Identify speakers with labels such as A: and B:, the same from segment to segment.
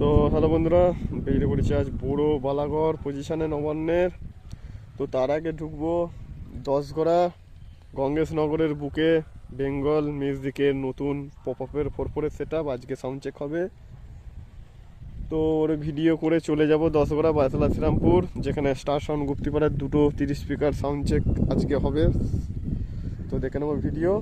A: তো হ্যালো বন্ধুরা, বেরিয়ে পড়েছি আজ বড়ো বালাগড় পজিশনে নবান্নের। তো তার আগে ঢুকবো দশগড়া গঙ্গেশনগরের বুকে, বেঙ্গল মিউজিকের নতুন পপ আপের ফোরফোরের সেট আপ আজকে সাউন্ড চেক হবে। তো ওর ভিডিও করে চলে যাব দশগড়া বায়তলা শ্রীরামপুর, যেখানে স্টার সাউন্ড গুপ্তিপাড়ার দুটো তিরিশ স্পিকার সাউন্ড চেক আজকে হবে। তো দেখে নেব ভিডিও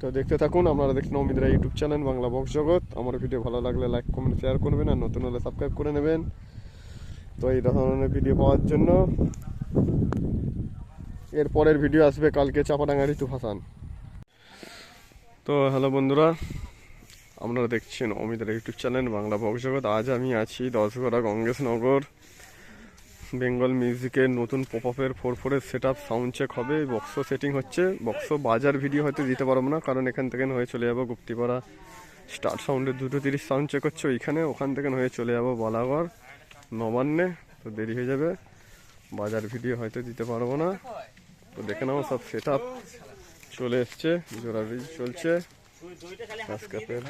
A: তো দেখতে থাকুন, আপনারা দেখছেন অমিতরা ইউটিউব চ্যানেল বাংলা বক্স জগৎ। আমার ভিডিও ভালো লাগলে লাইক কমেন্ট শেয়ার করবেন আর নতুন হলে সাবস্ক্রাইব করে নেবেন। তো এই ধরনের ভিডিও পাওয়ার জন্য এর পরের ভিডিও আসবে কালকে চাপাডাঙ্গারি তুফাসান তো হ্যালো বন্ধুরা, আপনারা দেখছেন অমিতরা ইউটিউব চ্যানেল বাংলা বক্স জগৎ। আজ আমি আছি দশগড়া গঙ্গেশনগর। বেঙ্গল মিউজিকের নতুন পপ আপের ফোর ফোরের সেট আপ সাউন্ড চেক হবে। বক্স সেটিং হচ্ছে। বক্স বাজার ভিডিও হয়তো দিতে পারব না কারণ এখান থেকে হয়ে চলে যাব গুপ্তিপাড়া। স্টার সাউন্ডের দুটো তিরিশ সাউন্ড চেক হচ্ছে ওইখানে ওখান থেকে হয়ে চলে যাব বালাগড় নবান্নে। তো দেরি হয়ে যাবে। বাজার ভিডিও হয়তো দিতে পারব না। তো দেখে নাও সব সেট আপ চলে এসছে জোরাবি চলছে। আজকাপের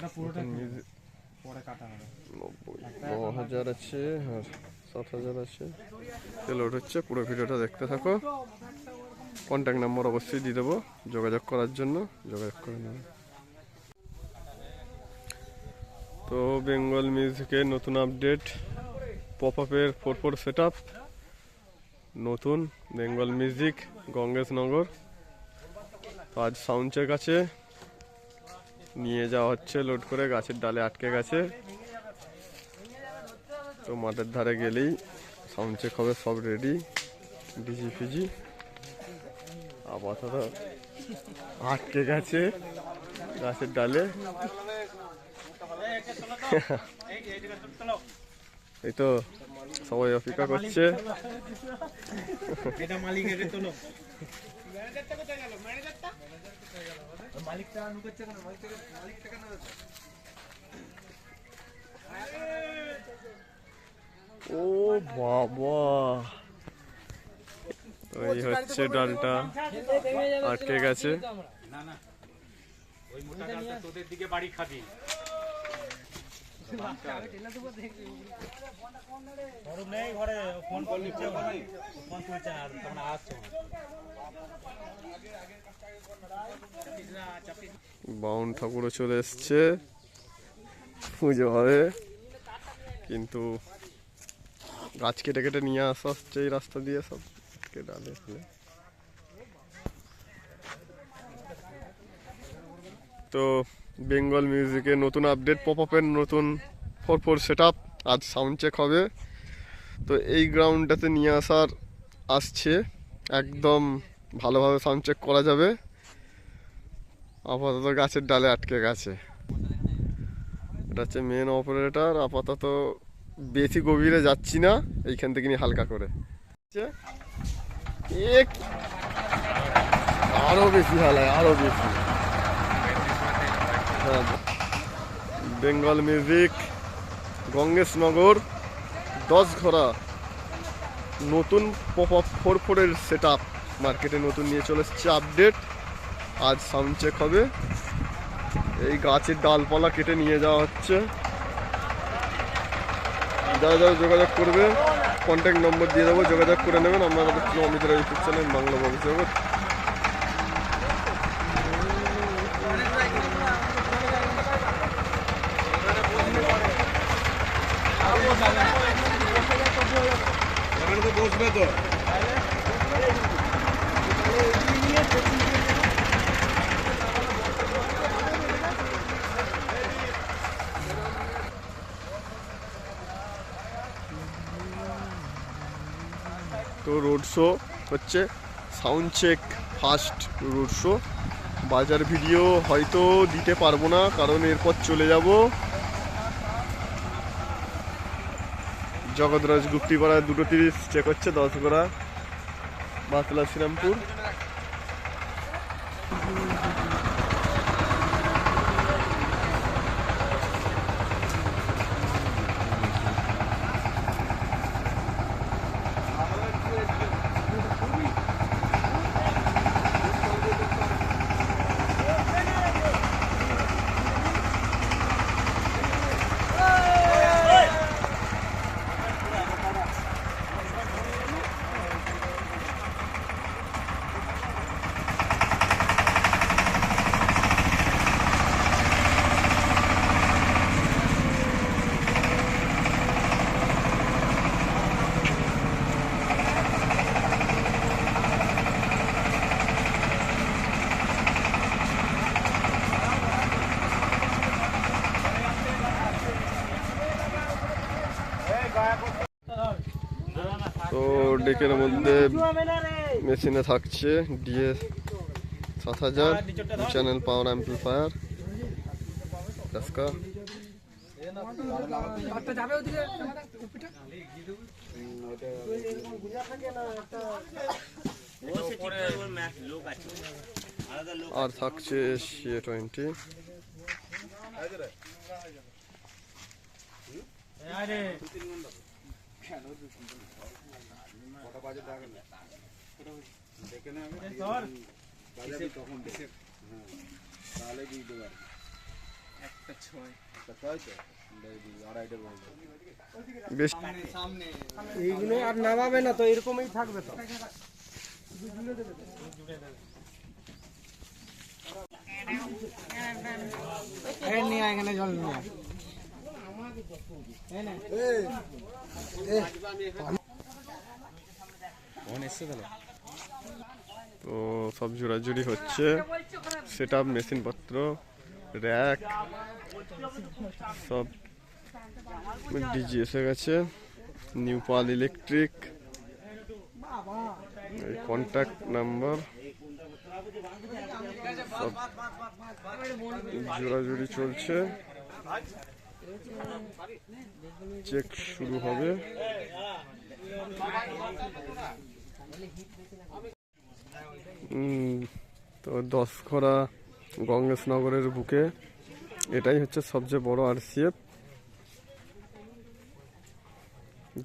A: নব্বই ন হাজার আছে আর সাত লোড হচ্ছে, পুরো ভিডিওটা দেখতে থাকো। কন্ট্যাক্ট নাম্বার অবশ্যই দিয়ে দেবো, যোগাযোগ করার জন্য। যোগাযোগ করে নেবে তো বেঙ্গল মিউজিকের নতুন আপডেট পপ আপের ফোর ফোর সেট আপ নতুন বেঙ্গল মিউজিক, গঙ্গেশনগর। তো আজ সাউন্ড চেক আছে। নিয়ে যাওয়া হচ্ছে লোড করে গাছের ডালে আটকে গেছে। তো মাঠের ধারে গেলেই সাউন্ড চেক হবে সব রেডি ডিজি ফিজি। আপাতত আটকে গেছে গাছের ডালে। এই তো সবাই অপেক্ষা করছে।
B: এটা মালিকের তোলো
A: ও বাবা। ওই হচ্ছে ডালটা। আটকে গেছে। বাউন ঠাকুরও চলে এসছে। পুজো হবে। কিন্তু গাছ কেটে কেটে নিয়ে আসা হচ্ছে এই রাস্তা দিয়ে সব। কেটে। তো বেঙ্গল মিউজিকের নতুন আপডেট পপ আপের নতুন ফোর ফোর সেট আজ সাউন্ড চেক হবে। তো এই গ্রাউন্ডটাতে নিয়ে আসার আসছে। একদম ভালোভাবে সাউন্ড চেক করা যাবে। আপাতত গাছের ডালে আটকে গেছে। এটা হচ্ছে মেন অপারেটর আপাতত বেশি গভীরে যাচ্ছি না, এইখান থেকে নিয়ে হালকা করে। এক আরও বেশি হালায়, আরও বেশি। হ্যাঁ। বেঙ্গল মিউজিক, গঙ্গেশনগর দশ ঘোড়া নতুন পপ ফোর ফোরের সেট আপ মার্কেটে নতুন নিয়ে চলে এসছে আপডেট আজ সাউন্ড চেক হবে। এই গাছের ডালপালা কেটে নিয়ে যাওয়া হচ্ছে। যারা যারা যোগাযোগ করবে কন্ট্যাক্ট নম্বর দিয়ে দেবো, যোগাযোগ করে নেবেন। আপনারা দেখছেন অমিতরা ইউটিউব চ্যানেল বাংলা ভবিষ্যৎ
B: বসবে তো।
A: তো রোড শো হচ্ছে sound check first road show বাজার ভিডিও হয়তো দিতে পারব না, কারণ এরপর চলে যাব জগৎরাজ গুপ্তিপাড়া দুটো তিরিশ চেক হচ্ছে দশগড়া বাতলা শ্রীরামপুর। ডেকের মধ্যে মেশিনে থাকছে ডিএ সাত হাজার চ্যানেল পাওয়ার অ্যাম্পলিফায়ার ডাস্কা
B: ও সে ঠিক করে ওর ম্যাচ লোক আছে আলাদা লোক
A: আর থাকছে সিএ টোয়েন্টি
B: আরে ধর
A: বেশ
C: এইগুলো আর নামাবে না তো এরকমই থাকবে তো এই নিয়ে আয়, এখানে জল নিয়ে আয়। এই নে।
A: তো সব জোড়াজুড়ি হচ্ছে। সেট আপ মেশিনপত্র, র্যাক, সব ডিজি এসে গেছে। নিউ পাল ইলেকট্রিক, এই কন্ট্যাক্ট নাম্বার সব জোড়াজুড়ি চলছে। চেক শুরু হবে। তো দশখরা গঙ্গেশনগরের বুকে এটাই হচ্ছে সবচেয়ে বড় আরসিএফ,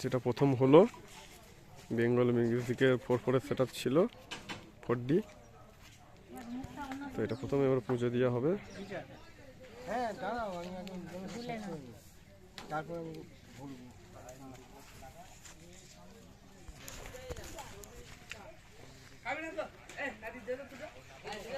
A: যেটা প্রথম হলো। বেঙ্গল মিউজিকের ফোর ফোরের সেট ছিল, ফোর ডি। তো এটা প্রথমে এবার পুজো দেওয়া হবে।
C: হ্যাঁ। তারপরে আমি বলব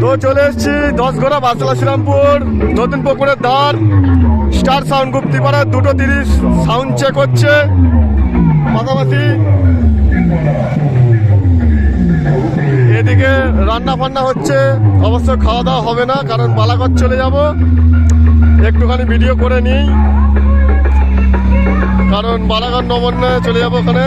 A: তো চলে এসেছি দশ ঘোড়া বাসলা শ্রীরামপুর, নতুন পুকুরের ধার, স্টার সাউন্ড গুপ্তিপাড়া দুটো তিরিশ সাউন্ড চেক হচ্ছে। পাশাপাশি এদিকে রান্না ফান্না হচ্ছে, অবশ্য খাওয়া দাওয়া হবে না, কারণ বালাঘর চলে যাব। একটুখানি ভিডিও করে নিই, কারণ বালাঘর নবন্যায় চলে যাব ওখানে।